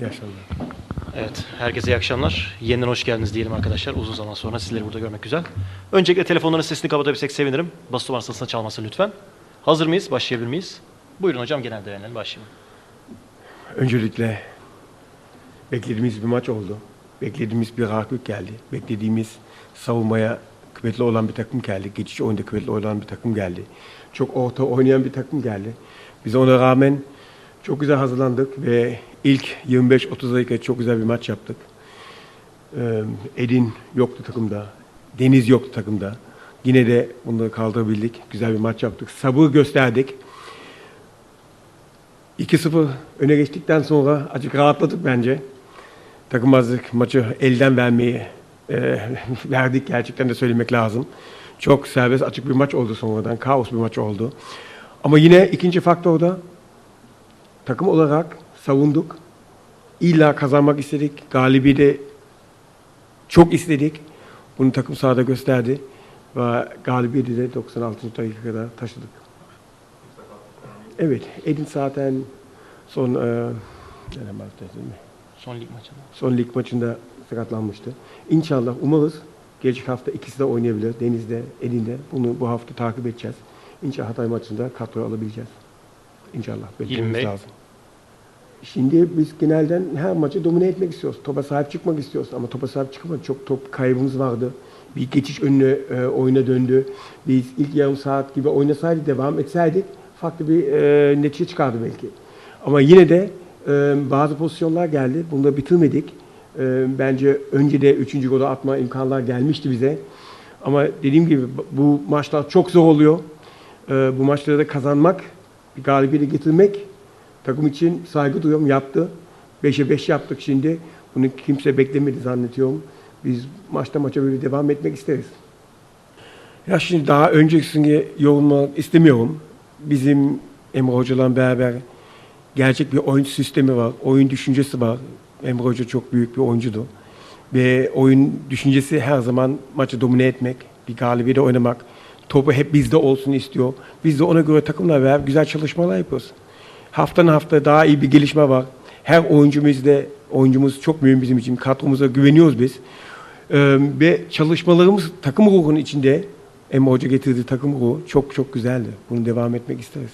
İyi akşamlar. Evet, herkese iyi akşamlar. Yeniden hoş geldiniz diyelim arkadaşlar. Uzun zaman sonra sizleri burada görmek güzel. Öncelikle telefonların sesini kapatabilsek sevinirim. Basın numarasını çalmasın lütfen. Hazır mıyız? Başlayabilir miyiz? Buyurun hocam genel değerlerini başlayalım. Öncelikle beklediğimiz bir maç oldu. Beklediğimiz bir rakip geldi. Beklediğimiz savunmaya kuvvetli olan bir takım geldi. Geçiş oyunda kuvvetli olan bir takım geldi. Çok orta oynayan bir takım geldi. Biz ona rağmen çok güzel hazırlandık ve ilk 25-30 dakika çok güzel bir maç yaptık. Ee, Edin yoktu takımda. Deniz yoktu takımda. Yine de bunları kaldırabildik. Güzel bir maç yaptık. Sabır gösterdik. 2-0 öne geçtikten sonra acık rahatladık bence. Takımazlık maçı elden vermeyi e, verdik gerçekten de söylemek lazım. Çok serbest açık bir maç oldu sonradan. Kaos bir maç oldu. Ama yine ikinci faktörde takım olarak savunduk. İlla kazanmak istedik. Galibiyeti çok istedik. Bunu takım sahada gösterdi. Ve galibiyeti de 96. dakikada taşıdık. Evet, Edin zaten son e? Son lig maçında. son lig maçında sakatlanmıştı. İnşallah umarız gelecek hafta ikisi de oynayabilir. Deniz'de, Edin'de. Bunu bu hafta takip edeceğiz. İnşallah Hatay maçında kadroya alabileceğiz. İnşallah. Beklememiz Bey. lazım. Şimdi biz genelden her maçı domine etmek istiyoruz. Topa sahip çıkmak istiyoruz ama topa sahip çıkamadık. Çok top kaybımız vardı. Bir geçiş önüne e, oyuna döndü. Biz ilk yarım saat gibi oynasaydık, devam etseydik farklı bir e, netice çıkardı belki. Ama yine de e, bazı pozisyonlar geldi. Bunu da bitirmedik. E, bence önce de üçüncü golü atma imkanlar gelmişti bize. Ama dediğim gibi bu maçlar çok zor oluyor. E, bu maçları da kazanmak, bir galibiyeti getirmek takım için saygı duyuyorum. Yaptı. 5'e 5 yaptık şimdi. Bunu kimse beklemedi zannediyorum. Biz maçta maça böyle devam etmek isteriz. Ya şimdi daha öncesini yorulmak istemiyorum. Bizim Emre Hoca'la beraber gerçek bir oyun sistemi var. Oyun düşüncesi var. Emre Hoca çok büyük bir oyuncudu. Ve oyun düşüncesi her zaman maçı domine etmek, bir galibiyete oynamak. Topu hep bizde olsun istiyor. Biz de ona göre takımla beraber güzel çalışmalar yapıyoruz. Haftanın hafta daha iyi bir gelişme var. Her oyuncumuz da, oyuncumuz çok mühim bizim için. Kadromuza güveniyoruz biz. Ee, ve çalışmalarımız takım ruhunun içinde Emre Hoca getirdiği takım ruhu çok çok güzeldi. Bunu devam etmek isteriz.